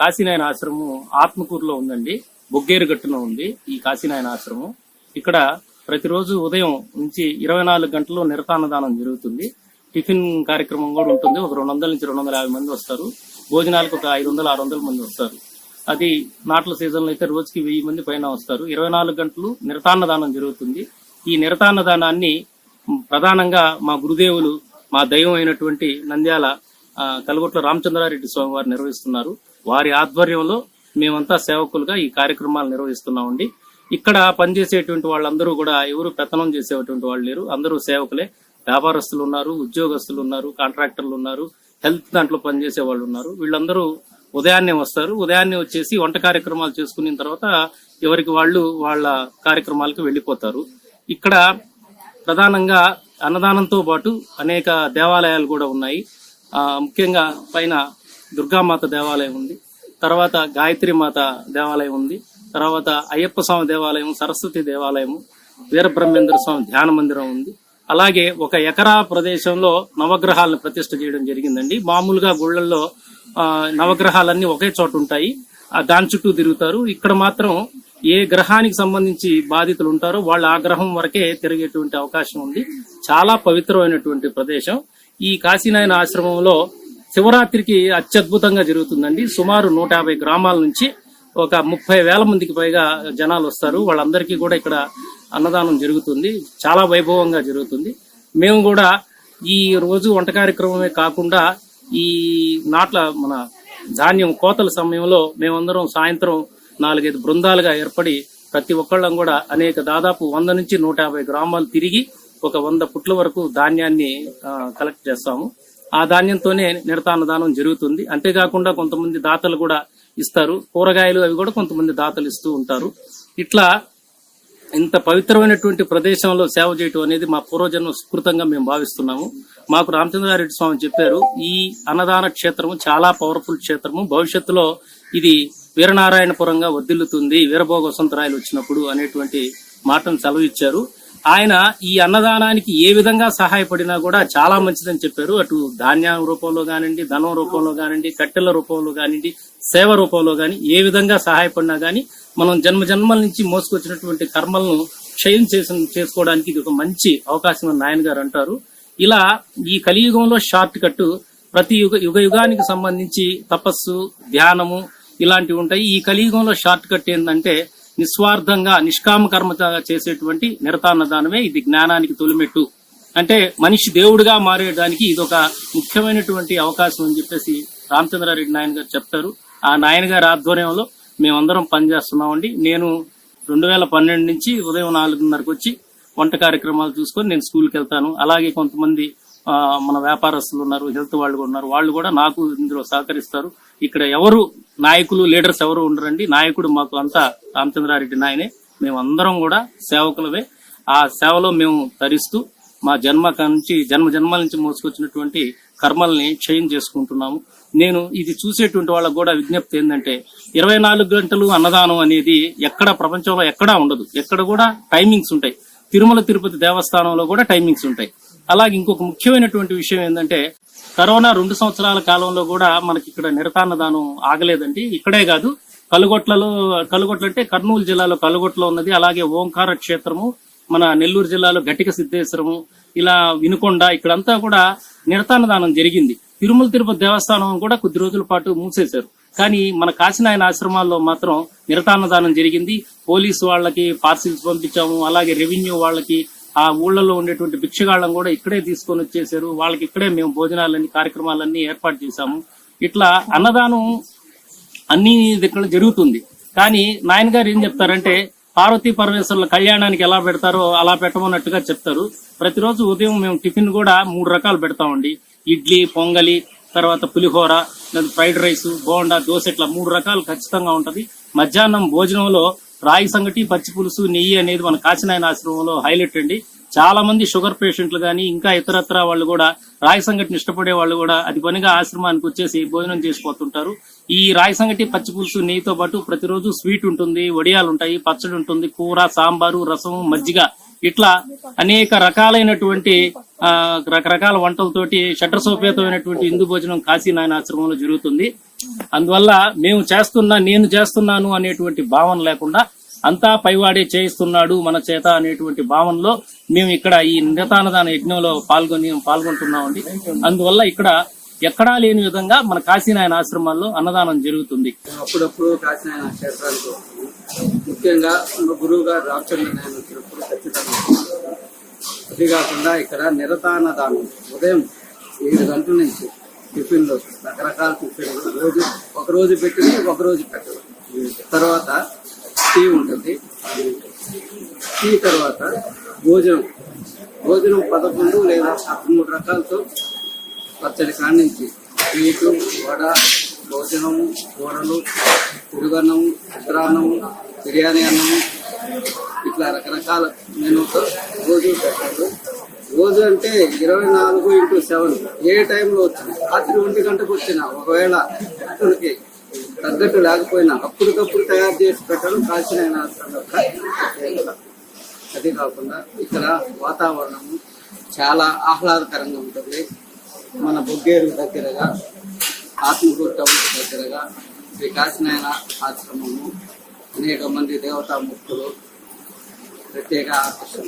కాశీనాయన ఆశ్రమం ఆత్మకూరులో ఉందండి. బొగ్గేరుగట్టులో ఉంది ఈ కాశీనాయన ఆశ్రమం. ఇక్కడ ప్రతిరోజు ఉదయం నుంచి ఇరవై నాలుగు గంటల్లో నిరతాన్నదానం జరుగుతుంది. టిఫిన్ కార్యక్రమం కూడా ఉంటుంది. ఒక రెండు వందల నుంచి రెండు వందల యాభై మంది వస్తారు. భోజనాలకు ఒక ఐదు వందల ఆరు వందల మంది వస్తారు. అది నాట్ల సీజన్లో అయితే రోజుకి వెయ్యి మంది పైన వస్తారు. ఇరవై నాలుగు గంటలు నిరతాన్నదానం జరుగుతుంది. ఈ నిరతాన్నదానాన్ని ప్రధానంగా మా గురుదేవులు మా దైవం అయినటువంటి నంద్యాల కలగొట్ల రామచంద్రారెడ్డి స్వామి వారు నిర్వహిస్తున్నారు. వారి ఆధ్వర్యంలో మేమంతా సేవకులుగా ఈ కార్యక్రమాలు నిర్వహిస్తున్నామండి. ఇక్కడ పనిచేసేటువంటి వాళ్ళందరూ కూడా ఎవరు పెత్తనం చేసేటువంటి వాళ్ళు లేరు. అందరూ సేవకులే. వ్యాపారస్తులు ఉన్నారు ఉద్యోగస్తులు ఉన్నారు కాంట్రాక్టర్లు ఉన్నారు హెల్త్ దాంట్లో పనిచేసే వాళ్ళు ఉన్నారు. వీళ్ళందరూ ఉదయాన్నే వస్తారు. ఉదయాన్నే వచ్చేసి వంట కార్యక్రమాలు చేసుకున్న తర్వాత ఎవరికి వాళ్ళు వాళ్ళ కార్యక్రమాలకు వెళ్ళిపోతారు. ఇక్కడ ప్రధానంగా అన్నదానంతో పాటు అనేక దేవాలయాలు కూడా ఉన్నాయి. ఆ, ముఖ్యంగా పైన దుర్గామాత దేవాలయం ఉంది. తర్వాత గాయత్రి మాత దేవాలయం ఉంది. తర్వాత అయ్యప్ప స్వామి దేవాలయం సరస్వతి దేవాలయం వీరబ్రహ్మేంద్ర స్వామి ధ్యాన మందిరం ఉంది. అలాగే ఒక ఎకరా ప్రదేశంలో నవగ్రహాలను ప్రతిష్ట చేయడం జరిగిందండి. మామూలుగా గుళ్ళల్లో నవగ్రహాలన్నీ ఒకే చోట ఉంటాయి. దాని చుట్టూ తిరుగుతారు. ఇక్కడ మాత్రం ఏ గ్రహానికి సంబంధించి బాధితులు ఉంటారో వాళ్ళ ఆ గ్రహం వరకే తిరిగేటువంటి అవకాశం ఉంది. చాలా పవిత్రమైనటువంటి ప్రదేశం. ఈ కాశీనాయన ఆశ్రమంలో శివరాత్రికి అత్యద్భుతంగా జరుగుతుందండి. సుమారు నూట యాభై గ్రామాల నుంచి ఒక ముప్పై వేల మందికి పైగా జనాలు వస్తారు. వాళ్ళందరికీ కూడా ఇక్కడ అన్నదానం జరుగుతుంది. చాలా వైభవంగా జరుగుతుంది. మేము కూడా ఈ రోజు వంట కార్యక్రమమే కాకుండా ఈ నాట్ల మన ధాన్యం కోతల సమయంలో మేమందరం సాయంత్రం నాలుగైదు బృందాలుగా ఏర్పడి ప్రతి ఒక్కళ్ళం కూడా అనేక దాదాపు వంద నుంచి నూట యాభై గ్రామాలు తిరిగి ఒక వంద పుట్ల వరకు ధాన్యాన్ని కలెక్ట్ చేస్తాము. ఆ ధాన్యంతోనే నిరతాన్నదానం జరుగుతుంది. అంతేకాకుండా కొంతమంది దాతలు కూడా ఇస్తారు. కూరగాయలు అవి కూడా కొంతమంది దాతలు ఇస్తూ ఉంటారు. ఇట్లా ఇంత పవిత్రమైనటువంటి ప్రదేశంలో సేవ చేయటం అనేది మా పూర్వజన్మ సుకృతంగా మేము భావిస్తున్నాము. మాకు రామచంద్రారెడ్డి స్వామి చెప్పారు ఈ అన్నదాన క్షేత్రము చాలా పవర్ఫుల్ క్షేత్రము. భవిష్యత్తులో ఇది వీరనారాయణపురంగా వర్దిల్లుతుంది వీరభోగ వసంతరాయలు వచ్చినప్పుడు అనేటువంటి మాటను సెలవు ఇచ్చారు ఆయన ఈ అన్నదానానికి ఏ విధంగా సహాయపడినా కూడా చాలా మంచిదని చెప్పారు. అటు ధాన్యం రూపంలో కానివ్వండి ధనం రూపంలో కానివ్వండి కట్టెల రూపంలో కానివ్వండి సేవ రూపంలో కానీ ఏ విధంగా సహాయపడినా కానీ మనం జన్మ జన్మల నుంచి మోసుకొచ్చినటువంటి కర్మలను క్షయం చేసి చేసుకోవడానికి ఇది ఒక మంచి అవకాశం అని నాయన గారు అంటారు. ఇలా ఈ కలియుగంలో షార్ట్ కట్ ప్రతి యుగ యుగ యుగానికి సంబంధించి తపస్సు ధ్యానము ఇలాంటివి ఉంటాయి. ఈ కలియుగంలో షార్ట్ కట్ ఏంటంటే నిస్వార్థంగా నిష్కామ కర్మ చేసేటువంటి నిరతాన్నదానమే ఇది జ్ఞానానికి తొలిమెట్టు. అంటే మనిషి దేవుడిగా మారేయడానికి ఇది ఒక ముఖ్యమైనటువంటి అవకాశం అని చెప్పేసి రామచంద్రారెడ్డి నాయన గారు చెప్తారు. ఆ నాయన గారి ఆధ్వర్యంలో మేమందరం పనిచేస్తున్నామండి. నేను రెండు వేల పన్నెండు నుంచి ఉదయం నాలుగున్నరకు వచ్చి వంట కార్యక్రమాలు చూసుకొని నేను స్కూల్కి వెళ్తాను. అలాగే కొంతమంది ఆ, మన వ్యాపారస్తులు ఉన్నారు హెల్త్ వాళ్ళు కూడా ఉన్నారు. వాళ్ళు కూడా నాకు ఇందులో సహకరిస్తారు. ఇక్కడ ఎవరు నాయకులు లీడర్స్ ఎవరు ఉండరండి. నాయకుడు మాకు అంతా రామచంద్రారెడ్డి నాయనే. మేమందరం కూడా సేవకులవే ఆ సేవలో మేము తరిస్తూ మా జన్మ నుంచి జన్మ జన్మల నుంచి మోసుకొచ్చినటువంటి కర్మల్ని క్షయం చేసుకుంటున్నాము. నేను ఇది చూసేటువంటి వాళ్ళకు కూడా విజ్ఞప్తి ఏంటంటే ఇరవై నాలుగు గంటలు అన్నదానం అనేది ఎక్కడ ప్రపంచంలో ఎక్కడా ఉండదు. ఎక్కడ కూడా టైమింగ్స్ ఉంటాయి. తిరుమల తిరుపతి దేవస్థానంలో కూడా టైమింగ్స్ ఉంటాయి. అలాగే ఇంకొక ముఖ్యమైనటువంటి విషయం ఏంటంటే కరోనా రెండు సంవత్సరాల కాలంలో కూడా మనకి ఇక్కడ నిరతాన్నదానం ఆగలేదండి. ఇక్కడే కాదు కలుగొట్లలో కలుగొట్ల అంటే కర్నూలు జిల్లాలో కలుగొట్లో ఉన్నది అలాగే ఓంకార క్షేత్రము మన నెల్లూరు జిల్లాలో గట్టిక సిద్ధేశ్వరము ఇలా వినుకొండ ఇక్కడంతా కూడా నిరతాన్నదానం జరిగింది. తిరుమల తిరుపతి దేవస్థానం కూడా కొద్ది రోజుల పాటు మూసేశారు. కానీ మన కాశీనాయన ఆశ్రమాల్లో మాత్రం నిరతాన్నదానం జరిగింది. పోలీసు వాళ్ళకి పార్సిల్స్ పంపించాము అలాగే రెవెన్యూ వాళ్ళకి ఆ ఊళ్ళలో ఉండేటువంటి భిక్షగాళ్ళం కూడా ఇక్కడే తీసుకొని వచ్చేసారు వాళ్ళకి ఇక్కడే మేము భోజనాలన్నీ కార్యక్రమాలన్నీ ఏర్పాటు చేశాము. ఇట్లా అన్నదానం అన్ని దగ్గర జరుగుతుంది. కానీ నాయన గారు ఏం చెప్తారంటే పార్వతీ పరమేశ్వరుల కళ్యాణానికి ఎలా పెడతారో అలా పెట్టమన్నట్టుగా చెప్తారు. ప్రతిరోజు ఉదయం మేము టిఫిన్ కూడా మూడు రకాలు పెడతామండి. ఇడ్లీ పొంగలి తర్వాత పులిహోర లేదా ఫ్రైడ్ రైస్ బోండా దోశ ఇట్లా మూడు రకాలు ఖచ్చితంగా ఉంటది. మధ్యాహ్నం భోజనంలో రాగి సంగటి పచ్చి పులుసు నెయ్యి అనేది మన కాచినాయన ఆశ్రమంలో హైలైట్ అండి. చాలా మంది షుగర్ పేషెంట్లు కానీ ఇంకా ఇతరత్ర వాళ్ళు కూడా రాయి సంగటిని ఇష్టపడే వాళ్ళు కూడా అది పనిగా ఆశ్రమానికి వచ్చేసి భోజనం చేసిపోతుంటారు ఈ రాయి సంగటి పచ్చి పులుసు నెయ్యితో పాటు ప్రతిరోజు స్వీట్ ఉంటుంది వడియాలు ఉంటాయి పచ్చడి ఉంటుంది కూర సాంబారు రసం మజ్జిగ ఇట్లా అనేక రకాలైనటువంటి ఆ, రకరకాల వంటలతోటి షడ్రసోపేతమైనటువంటి హిందూ భోజనం కాశీ నాయన ఆశ్రమంలో జరుగుతుంది. అందువల్ల మేము చేస్తున్నా నేను చేస్తున్నాను అనేటువంటి భావన లేకుండా అంతా పైవాడే చేయిస్తున్నాడు మన చేత అనేటువంటి భావనలో మేము ఇక్కడ ఈ నిరతానదాన యజ్ఞంలో పాల్గొని పాల్గొంటున్నామండి. అందువల్ల ఇక్కడ ఎక్కడా లేని విధంగా మన కాశీనాయన ఆశ్రమాల్లో అన్నదానం జరుగుతుంది. అప్పుడప్పుడు కాశీనాయన క్షేత్రాలకు ముఖ్యంగా గురువు గారు రామచంద్ర నాయన వచ్చినప్పుడు ఖచ్చితంగా అది కాకుండా ఇక్కడ నిరతాన దానం ఉదయం ఏడు గంటల నుంచి టిఫిన్లు రకరకాల టిఫిన్లు. రోజు ఒకరోజు పెట్టింది ఒక రోజు పెట్టదు తర్వాత టీ ఉంటుంది. టీ తర్వాత భోజనం. భోజనం పదకొండు లేదా పదమూడు రకాలతో పచ్చడి కానించి స్వీటు వడ భోజనము కూరలు పెరుగన్నము చిత్రాన్నము బిర్యానీ అన్నము ఇట్లా రకరకాల మెనూతో రోజు పెట్టారు. రోజు అంటే ఇరవై నాలుగు ఇంటూ సెవెన్ ఏ టైంలో వచ్చిన రాత్రి ఒంటి గంటకు వచ్చిన ఒకవేళ భక్తులకి తగ్గట్టు లేకపోయినా అప్పటికప్పుడు తయారు చేసి పెట్టడం కాల్చిన అది కాకుండా ఇక్కడ వాతావరణము చాలా ఆహ్లాదకరంగా ఉంటుంది. మన బొగ్గేరు దగ్గరగా ఆత్మకూరు టౌన్ దగ్గరగా శ్రీ కాశీనాయన ఆశ్రమము. అనేక మంది దేవతామూర్తులు ప్రత్యేక ఆకర్షణ